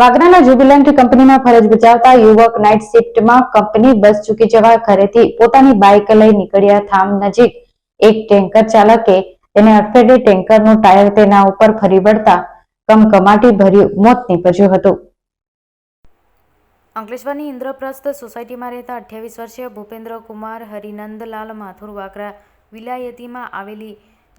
વાગરાના Jubilant કંપનીમાં ફરજ બજાવતા યુવક નાઇટ શિફ્ટમાં કંપની બસ ચૂકી જવા ઘરેથી પોતાની બાઇક લઈ નીકળ્યા થામ નજીક. એક ટેન્કર ચાલકે તેને અડફેટે ટેન્કરનું ટાયર તેના ઉપર ફરી વળતા કમકમાટી ભર્યું, મોત નીપજ્યું હતું. અંકલેશ્વરની ઇન્દ્રપ્રસ્થ સોસાયટીમાં રહેતા અઠ્યાવીસ વર્ષીય ભૂપેન્દ્ર કુમાર હરિનંદલાલ માથુર વાગરા વિલાયતીમાં આવેલી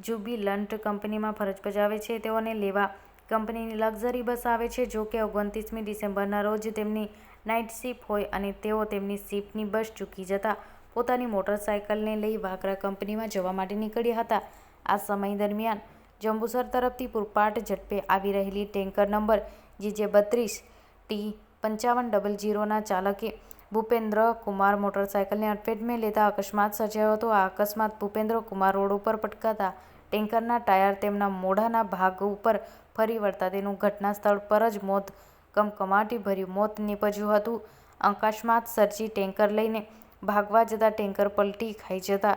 જુબિલન્ટ કંપનીમાં ફરજ બજાવે છે. તેઓને લેવા કંપનીની લક્ઝરી બસ આવે છે, જો કે ઓગણત્રીસમી ડિસેમ્બરના રોજ તેમની નાઇટ શિફ્ટ હોય અને તેઓ તેમની શિફ્ટની બસ ચૂકી જતા પોતાની મોટરસાયકલને લઈ વાગરા કંપનીમાં જવા માટે નીકળ્યા હતા. આ સમય દરમિયાન જંબુસર તરફથી પૂરપાટ ઝડપે આવી રહેલી ટેન્કર નંબર જીજે બત્રીસ ટી પંચાવન ડબલ જીરોના ચાલકે ભૂપેન્દ્ર કુમાર મોટરસાયકલને અડફેટમાં લેતા અકસ્માત સર્જાયો હતો. આ અકસ્માત ભૂપેન્દ્ર કુમાર રોડ ઉપર પટકાતા ટેન્કરના ટાયર તેમના મોઢાના ભાગ ઉપર ફરી વળતા તેનું ઘટના સ્થળ પર જ મોત કમકમાટી ભર્યું મોત નીપજ્યું હતું. અકસ્માત સર્જી ટેન્કર લઈને ભાગવા જતા ટેન્કર પલટી ખાઈ જતા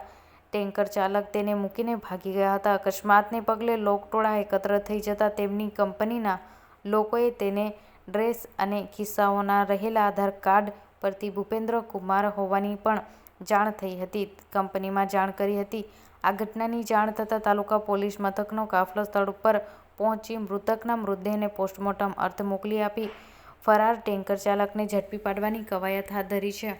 ટેન્કર ચાલક તેને મૂકીને ભાગી ગયા હતા. અકસ્માતને પગલે લોકટોળા એકત્ર થઈ જતા તેમની કંપનીના લોકોએ તેને ડ્રેસ અને ખિસ્સાઓના રહેલા આધાર કાર્ડ પરથી ભૂપેન્દ્ર કુમાર હોવાની પણ જાણ થઈ હતી. કંપનીમાં જાણ કરી હતી. આ ઘટનાની જાણ થતાં તાલુકા પોલીસ મથકનો કાફલો સ્થળ ઉપર પહોંચી મૃતકના મૃતદેહને પોસ્ટમોર્ટમ અર્થે મોકલી આપી ફરાર ટેન્કર ચાલકને ઝડપી પાડવાની કવાયત હાથ ધરી છે.